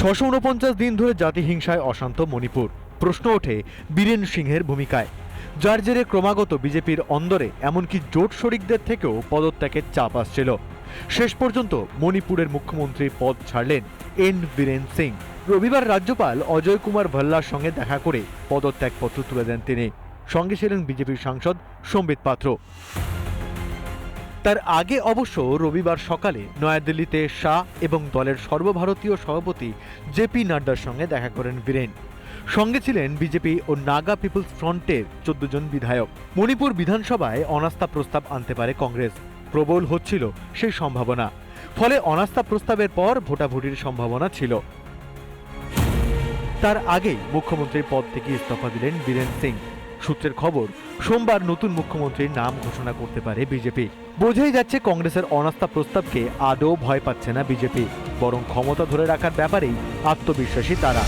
ছশো উনপঞ্চাশ দিন ধরে জাতিহিংসায় অশান্ত মণিপুর। প্রশ্ন ওঠে, বীরেন সিংহের ভূমিকায়। যার জেরে ক্রমাগত বিজেপির অন্দরে এমনকি জোট শরিকদের থেকেও পদত্যাগের চাপ আসছিল। শেষ পর্যন্ত মণিপুরের মুখ্যমন্ত্রীর পদ ছাড়লেন এন বীরেন সিং। রবিবার রাজ্যপাল অজয় কুমার ভাল্লার সঙ্গে দেখা করে পদত্যাগপত্র তুলে দেন তিনি। সঙ্গে ছিলেন বিজেপির সাংসদ সম্বিত পাত্র। তার আগে অবশ্য রবিবার সকালে নয়াদিল্লিতে শাহ এবং দলের সর্বভারতীয় সভাপতি জেপি নাড্ডার সঙ্গে দেখা করেন বীরেন। সঙ্গে ছিলেন বিজেপি ও নাগা পিপলস ফ্রন্টের চোদ্দ জন বিধায়ক। মণিপুর বিধানসভায় অনাস্থা প্রস্তাব আনতে পারে কংগ্রেস। প্রবল হচ্ছিল সেই সম্ভাবনা। ফলে অনাস্থা প্রস্তাবের পর ভোটাভুটির সম্ভাবনা ছিল। তার আগেই মুখ্যমন্ত্রীর পদ থেকে ইস্তফা দিলেন বীরেন সিং। সূত্রের খবর, সোমবার নতুন মুখ্যমন্ত্রীর নাম ঘোষণা করতে পারে বিজেপি। বোঝাই যাচ্ছে কংগ্রেসের অনাস্থা প্রস্তাবকে আদৌ ভয় পাচ্ছে না বিজেপি, বরং ক্ষমতা ধরে রাখার ব্যাপারেই আত্মবিশ্বাসী তারা।